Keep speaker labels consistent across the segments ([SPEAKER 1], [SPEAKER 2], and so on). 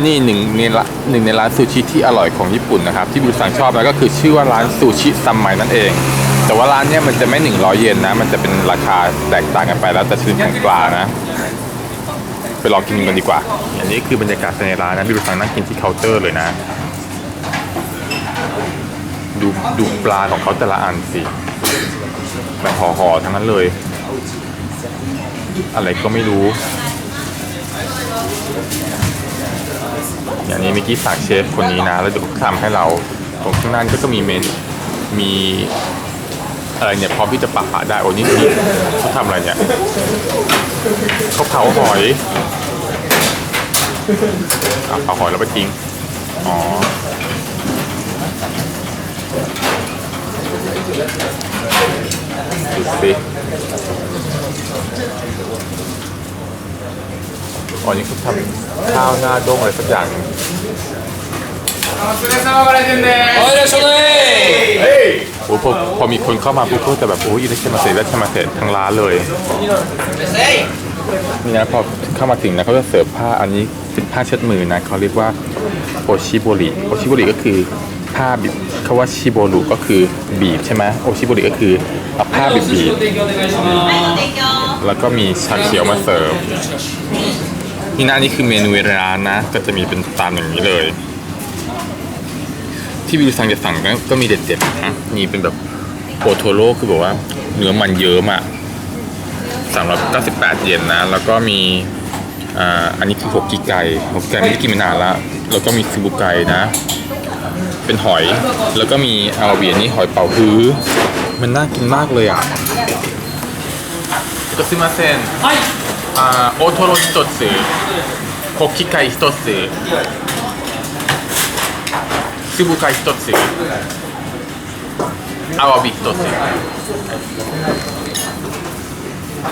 [SPEAKER 1] นี่หนึ่งในหนึ่งในร้านซูชิที่อร่อยของญี่ปุ่นนะครับ ที่บิวสังชอบแล้วก็คือชื่อว่าร้านซูชิซัมไมนั่นเอง แต่ว่าร้านเนี้ยมันจะไม่ 100 เยนนะ มันจะเป็นราคาแตกต่างกันไปแล้วแต่ชนิดของปลานะ ไปลองกินกันดีกว่า อันนี้คือบรรยากาศภายในร้านนะบิวสังนั่งกินที่เคาน์เตอร์เลยนะ ดูดูปลาของเขาแต่ละอันสิแบบห่อๆทั้งนั้นเลย อะไรก็ไม่รู้ อย่างนี้เมื่อกี้ฝากเชฟคนนี้นะ แล้วเดี๋ยวเขาทำให้เราตรงข้างหน้านี่ก็มีเมนมีอะไรเนี่ยพร้อมที่จะปะปะได้โอ้นี่นี่เขาทำอะไรเนี่ยเขาเผาหอยอะเผาหอยแล้วไปทิ้งอ๋อดูสิ อันนี้เขาทำข้าวหน้าด้งอะไรสักอย่าง
[SPEAKER 2] โอ้ยชลิน
[SPEAKER 1] โอ้พอมีคนเข้ามาพูดบก็จแบบโอ้ยอินเชมาเสร็จแล้วเชมาเสร็จทั้งร้านเลยนี่นะพอเข้ามาถึงนะเขาจะเสิร์ฟผ้าอันนี้เป็นผ้าเช็ดมือนะเขาเรียกว่าโอชิโบริโอชิโบริก็คือผ้าบิดคำว่าชิโบรุก็คือบีบใช่ไหมโอชิโบริก็คือเอาผ้าบีบบีบแล้วก็มีชาเขียวมาเสิร์ฟ นี่นะนี่คือเมนูร้านนะ ก็จะมีเป็นตามอย่างนี้เลย ที่วิวสั่งจะสั่งก็ก็มีเด็ดๆนะนี่เป็นแบบโอโทโร่คือแบบว่าเนื้อมันเยิ้มอะ398เยนนะ แล้วก็มีอ่าอันนี้คือหกกิไก่หกกิไก่ไม่ได้กินมานานละแล้วก็มีซูบุไก่นะ เป็นหอยแล้วก็มีอาราเบียนี่หอยเป๋าฮื้อมันน่ากินมากเลยอะก็ซิมาเซน あー大トロ一つホッキ貝一つつぶ貝一つアワビ一つ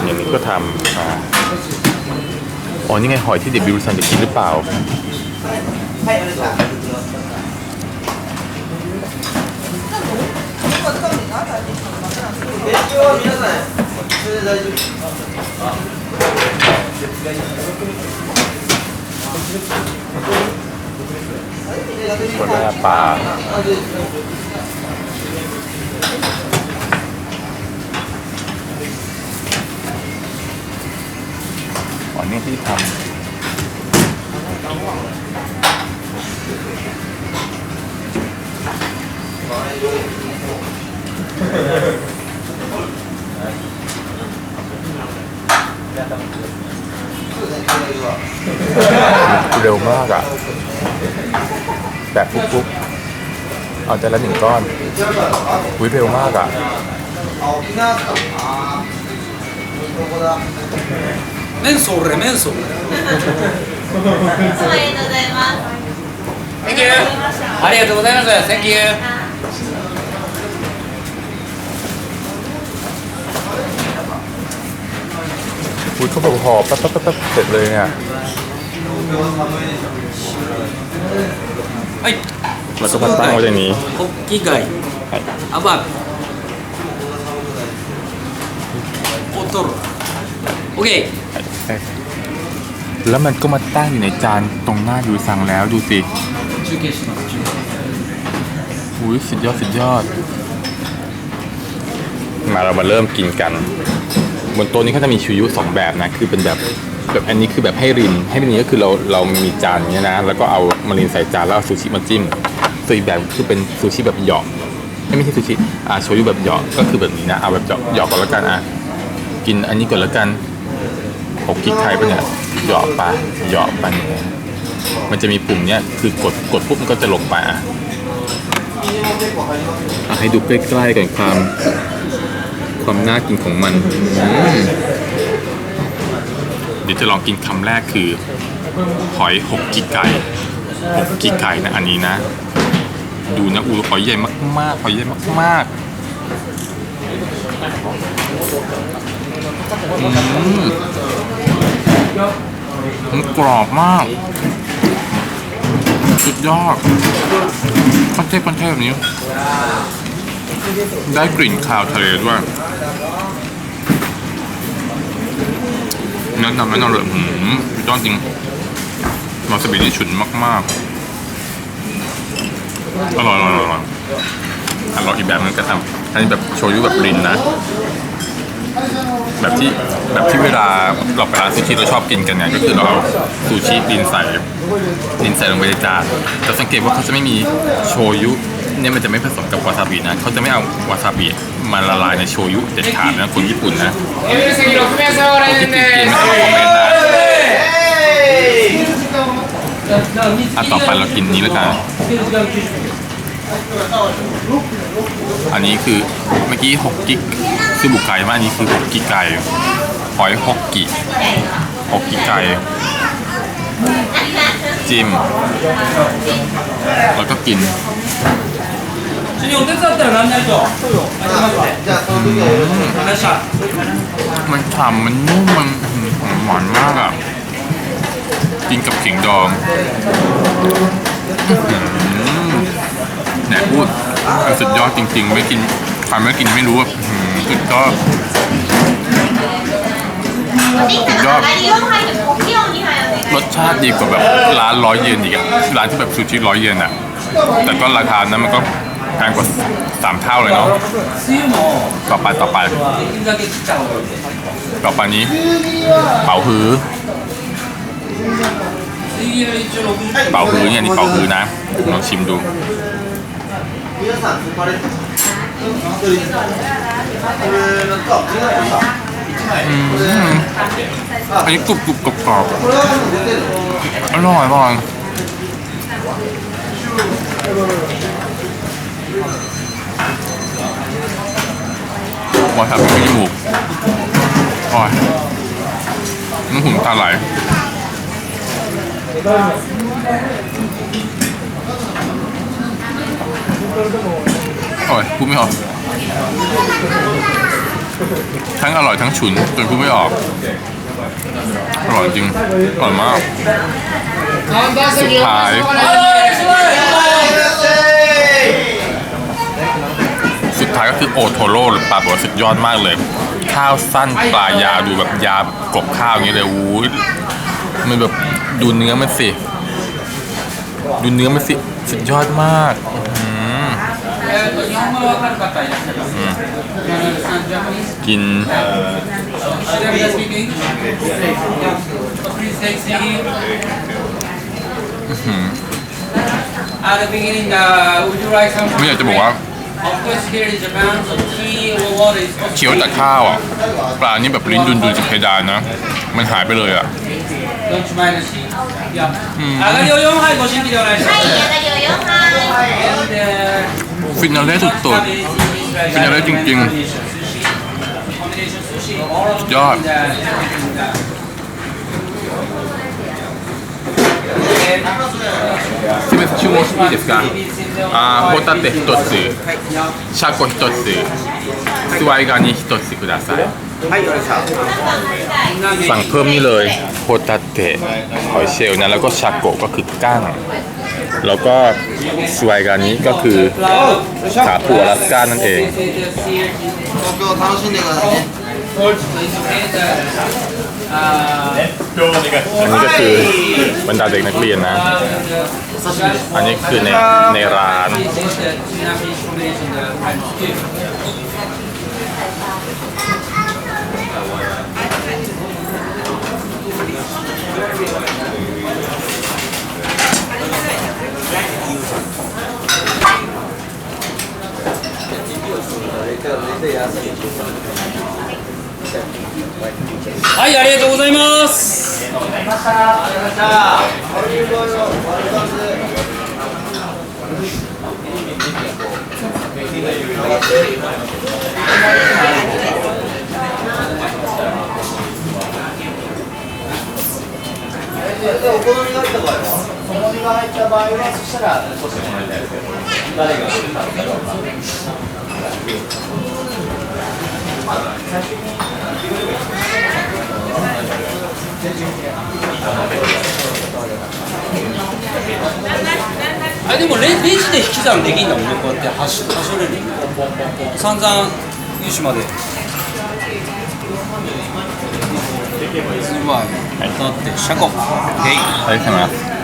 [SPEAKER 1] อย่างนี้ก็ทำอ่าอ๋อนี่ไงหอยที่เดบิวซันจะกินหรือเปล่า คนหน้าปลาอ๋อนี่ที่ทำ เร็วมากอ่ะ แบบปุ๊บๆเอาแต่ละหนึ่งก้อนอุ้ยเร็วมากอ่ะ
[SPEAKER 2] メンソーレメンソーレ
[SPEAKER 3] ありがとうございます。
[SPEAKER 2] Thank you ありがとうございます Thank you
[SPEAKER 1] อุ้ยเขาแบบห่อแป๊บแป๊บแป๊บแป๊บเสร็จเลยเนี่ย
[SPEAKER 2] はい
[SPEAKER 1] แล้วก็มาตั้งไว้อย่างนี้
[SPEAKER 2] ホッキ貝
[SPEAKER 1] はい
[SPEAKER 2] アワビオトロ OK
[SPEAKER 1] แล้วมันก็มาตั้งอยู่ในจานตรงหน้าดูสั่งแล้วดูสิ
[SPEAKER 2] 中継します中継
[SPEAKER 1] อุ้ยสุดยอดสุดยอด มาเรามาเริ่มกินกัน บนโต๊ะนี้เขาจะมีชูยุสองแบบนะ คือเป็นแบบแบบอันนี้คือแบบให้รินให้รินก็คือเราเรามีจานอย่างเงี้ยนะ แล้วก็เอามารินใส่จานแล้วเอาซูชิมาจิ้มส่วนอีกแบบคือเป็นซูชิแบบหยอกไม่ใช่ซูชิอ่าโชยุแบบหยอกก็คือแบบนี้นะเอาแบบหยอกหยอกก่อนแล้วกันอะกินอันนี้ก่อนแล้วกันหกกิ๊กไทยปะเนี่ยหยอกไปหยอกไปเนี่ยมันจะมีปุ่มเนี้ยคือกดกดปุ๊บมันก็จะลงไปอะอะให้ดูใกล้ๆกันความ ความน่ากินของมันเดี๋ยวจะลองกินคำแรกคือ หอยหกกิไก่หกกิไก่นะอันนี้นะ ดูนะอูหอยใหญ่มากๆหอยใหญ่มากๆอืมมันกรอบมากสุดยอดคอนเทปคอนเทปแบบนี้ ได้กลิ่นคาวทะเลด้วย แนะนำแนะนำเลยหืมสุดยอดจริงวาซาบินี่ฉุนมากๆอร่อยอร่อยอร่อยอร่อยอร่อยอีกแบบนึงก็ทำอันนี้แบบโชยุแบบรินนะ แบบที่แบบที่เวลาเราไปร้านซูชิเราชอบกินกันเนี่ยก็คือเราเอาซูชิดินใส่ดินใส่ลงไปในจานแต่สังเกตว่าเขาจะไม่มีโชยุ เนี่ยมันจะไม่ผสมกับวาซาบินะเขาจะไม่เอาวาซาบิมาละลายในโชยุเด็ดขาดนะคนญี่ปุ่นนะองนต่ต่อไปเรากินนี้แล้วกันอันนี้คือเมื่อกี้หกกิกคือบุกไก่มากอันนี้คือหกกิไก่หอยหกกิหกกิไก่จิ้มแล้วก็กิน
[SPEAKER 2] 主任お手伝ったらなんないと
[SPEAKER 4] じゃあその時はよろしく
[SPEAKER 2] 話した
[SPEAKER 1] มันฉ่ำมันนุ่มมันอื้อหือหวานมากอ่ะ กินกับขิงดองอื้อหือแหนพูดมันสุดยอดจริง ๆ ไม่กินใครไม่กินไม่รู้ว่าอื้อหือสุดยอด
[SPEAKER 3] おじいさん上がり4杯でポキオ2杯お願いし
[SPEAKER 1] ร
[SPEAKER 3] ます
[SPEAKER 1] สชาติดีกว่าแบบร้านร้อยเยนอีกอะร้านที่แบบซูชิร้อยเยนอะแต่ก็ราคานั้นมันก็ แพงกว่าสามเท่าเลยเนาะต่อไปต่อไป ต่อไปนี้ เป่าหือ เป่าหือเนี่ยนี่เป่าหือนะลองชิมดูอันนี้กรุบกรุบกรอบกรอบอร่อยมาก บอยครับไม่อยู่บอยน้ำหุ่นตาไหลอร่อยพูดไม่ออก ทั้งอร่อยทั้งฉุนจนพูดไม่ออก อร่อยจริง อร่อยมาก
[SPEAKER 5] สุดท้า
[SPEAKER 1] ย ท้ายก็คือโอโทโร่หรือปลาบดสุดยอดมากเลย ข้าวสั้นปลายาดูแบบยากบข้าวอย่างนี้เลยอู้ยมันแบบดูเนื้อมันสิ ดูเนื้อมันสิสุดยอดมากกินไม่อยากจะบอกว่า เขียวแต่ข้าวอะปลานี่แบบลิ้นดุนดุนจากเพดานนะ มันหายไปเลยอะฟินาเล่สุดๆ
[SPEAKER 2] ฟินา
[SPEAKER 1] เล่จริงๆ สุดยอด すみません注文していいですかあーホタテ一つシャコ一つズワイガニ一つくださいสั่งเพิ่มนี่เลยโฮตาเตะหอยเชลล์นะแล้วก็ชาโกะก็คือกั้ง แล้วก็สวายกานิก็คือขาปูอลาสก้านั่นเอง อันนี้ก็คือบรรดาเด็กนักเรียนนะ อันนี้คือในในร้าน
[SPEAKER 4] お好みが入った場合はお好みが入った場合はそしたら少しもらいたいですけど誰が食べたか
[SPEAKER 2] あでもレレジで引き算できんだもんねこうやってはしはしょれる散々優秀までうまいだってシャコゲイ
[SPEAKER 1] ありがとうございます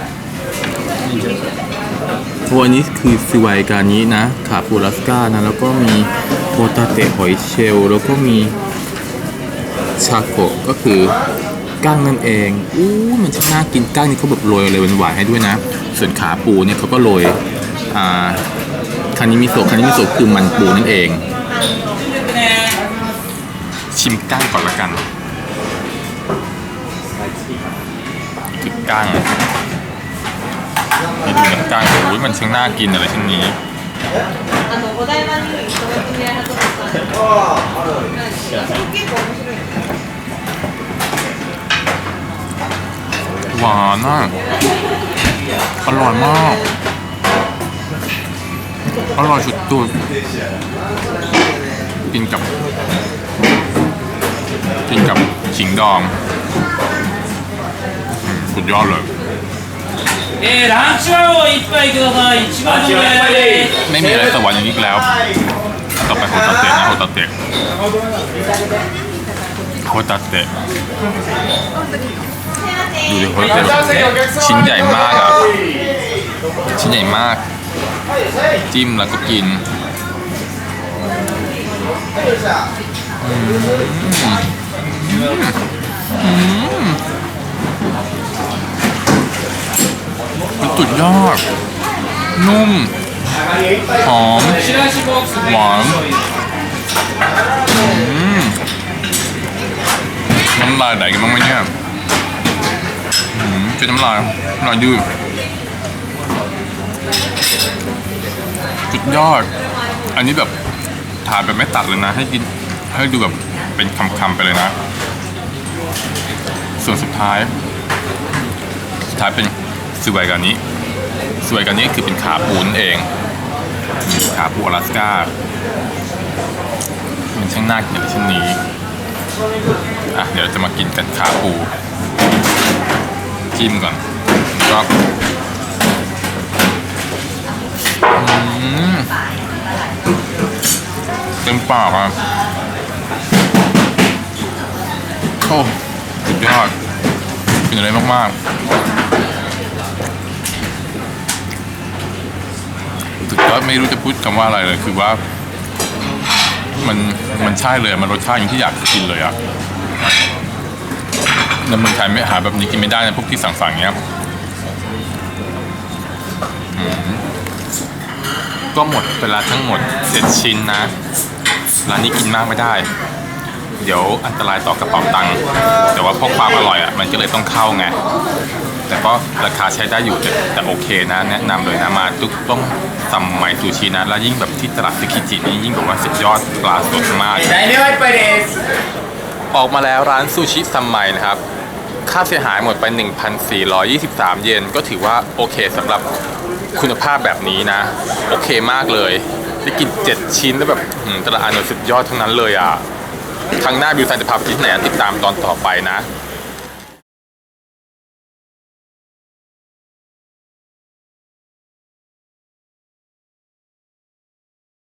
[SPEAKER 1] โอ้อันนี้คือซิวายกานี้นะ ขาปูรัสกานะ แล้วก็มีโฮตาเตะหอยเชลล์แล้วก็มีชาโกะก็คือ ก้างนั่นเอง อู้มันช่างน่ากินก้างนี่เขาแบบโรยอะไรหวานๆให้ด้วยนะ ส่วนขาปูเนี่ยเขาก็โรย อ่าคานิมิโซะคานิมิโซะคือมันปูนั่นเอง ชิมก้างก่อนละกันคือก้างนี่ดูน้ำก้างโอ้ยมันช่างน่ากินอะไรเช่นนี้
[SPEAKER 3] あのお台場にいる人が組合派とかさ結構面
[SPEAKER 1] หวานอะอร่อยมาก อร่อยสุดตักินกับ กินกับขิงดอง สุดยอดเลย
[SPEAKER 2] えー、ランチワゴン一杯ください。一番の上です。
[SPEAKER 1] ไม่มีอะไรสวรรค์อย่างนี้กแล้ว ต่อไปโฮตาเตะนะโฮตาเตะโฮตาเตะ ดูดิคนเป็มชิ้นใหญ่มากอะ ชิ้นใหญ่มาก จิ้มแล้วก็กินสุดยอด นุ่ม หอม หวานน้ำลายไหลกันบ้างไหมเนี่ย อืมเจน้ำลายน้ำลายยืดสุดยอด อันนี้แบบทานแบบไม่ตัดเลยนะ ให้กินให้ดูแบบเป็นคำๆไปเลยนะ ส่วนสุดท้าย สุดท้ายเป็นสวยกันนี้สวยกันนี้คือเป็นขาปูนเองขาปูอลาสก้ามันช่างน่ากินในชิ้นนี้อะเดี๋ยวจะมากินกันขาปู จิ้มก่อนแล้วก็อืมเต็มปากอะโอ้สุดยอดเป็นอะไรมากๆสุดยอดไม่รู้จะพูดคำว่าอะไรเลย คือว่า มันมันใช่เลยมันรสชาติอย่างที่อยากกินเลยอะ ในเมืองไทยไม่หาแบบนี้กินไม่ได้นะพวกที่สั่งๆเงี้ยก็หมดเวลาทั้งหมดเสร็จชิ้นนะร้านนี้กินมากไม่ได้ เดี๋ยวอันตรายต่อกระเป๋าตังค์แต่ว่าพวกความอร่อยอะมันก็เลยต้องเข้าไง แต่ก็ราคาใช้ได้อยู่แต่แตโอเคนะ แนะนำเลยนะมาทุกต้องสัมไมซูชินะ แล้วยิ่งแบบที่ตลาดซึกิจินี่ยิ่งบอกว่าสุดยอดปลาสดมาก ออกมาแล้วร้านซูชิสัมไมนะครับ ค่าเสียหายหมดไป 1,423 เยนก็ถือว่าโอเคสำหรับคุณภาพแบบนี้นะ โอเคมากเลย ได้กิน 7 ชิ้นแล้วแบบแต่ละอันสุดยอดทั้งนั้นเลยอะครั้งหน้าบิวซันจะพาไปที่ไหนติดตามตอนต่อไปนะ